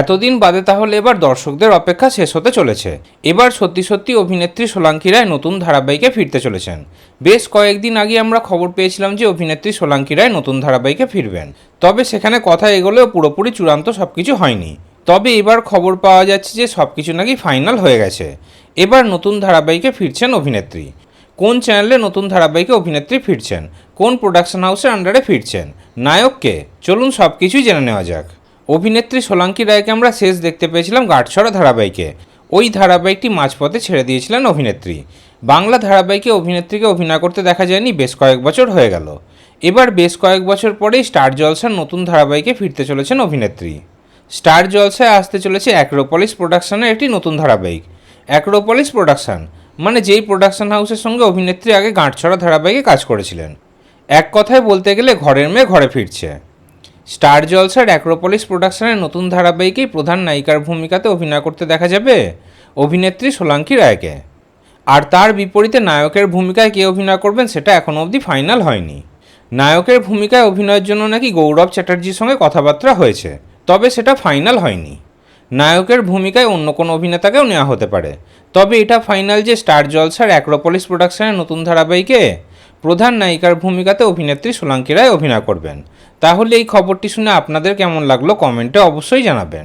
এতদিন বাদে তাহলে এবার দর্শকদের অপেক্ষা শেষ হতে চলেছে। এবার সত্যি সত্যি অভিনেত্রী সোলাঙ্কি রায় নতুন ধারাবাহিকে ফিরতে চলেছেন। বেশ কয়েকদিন আগে আমরা খবর পেয়েছিলাম যে অভিনেত্রী সোলাঙ্কি রায় নতুন ধারাবাহিকে ফিরবেন। তবে সেখানে কথা এগোলেও পুরোপুরি চূড়ান্ত সব কিছু হয়নি। তবে এবার খবর পাওয়া যাচ্ছে যে সব কিছু নাকি ফাইনাল হয়ে গেছে। এবার নতুন ধারাবাহিকে ফিরছেন অভিনেত্রী। কোন চ্যানেলে নতুন ধারাবাহিকে অভিনেত্রী ফিরছেন? কোন প্রোডাকশন হাউসের আন্ডারে ফিরছেন? নায়ককে চলুন সব কিছুই জেনে নেওয়া যাক। অভিনেত্রী সোলাঙ্কি রায়কে আমরা শেষ দেখতে পেয়েছিলাম গাঁটছড়া ধারাবাহিকে। ওই ধারাবাহিকটি মাঝপথে ছেড়ে দিয়েছিলেন অভিনেত্রী। বাংলা ধারাবাহিকে অভিনেত্রীকে অভিনয় করতে দেখা যায়নি, বেশ কয়েক বছর হয়ে গেল। এবার বেশ কয়েক বছর পরেই স্টার জলসার নতুন ধারাবাহিকে ফিরতে চলেছেন অভিনেত্রী। স্টার জলসায় আসতে চলেছে অ্যাক্রোপলিস প্রোডাকশনের একটি নতুন ধারাবাহিক। অ্যাক্রোপলিস প্রোডাকশান মানে যেই প্রোডাকশন হাউসের সঙ্গে অভিনেত্রী আগে গাঁটছড়া ধারাবাহিকে কাজ করেছিলেন। এক কথায় বলতে গেলে ঘরের মেয়ে ঘরে ফিরছে। স্টার জলসার অ্যাক্রোপলিস প্রোডাকশনের নতুন ধারাবাহিকেই প্রধান নায়িকার ভূমিকাতে অভিনয় করতে দেখা যাবে অভিনেত্রী সোলাঙ্কি রায়কে। আর তার বিপরীতে নায়কের ভূমিকায় কে অভিনয় করবেন সেটা এখনও অবধি ফাইনাল হয়নি। নায়কের ভূমিকায় অভিনয়ের জন্য নাকি গৌরব চ্যাটার্জির সঙ্গে কথাবার্তা হয়েছে, তবে সেটা ফাইনাল হয়নি। নায়কের ভূমিকায় অন্য কোনো অভিনেতাকেও নেওয়া হতে পারে। তবে এটা ফাইনাল যে স্টার জলসার অ্যাক্রোপলিস প্রোডাকশনের নতুন ধারাবাহিকে প্রধান নায়িকার ভূমিকাতে অভিনেত্রী সোলাঙ্কি রায় অভিনয় করবেন। তাহলে এই খবরটি শুনে আপনাদের কেমন লাগল কমেন্টে অবশ্যই জানাবেন।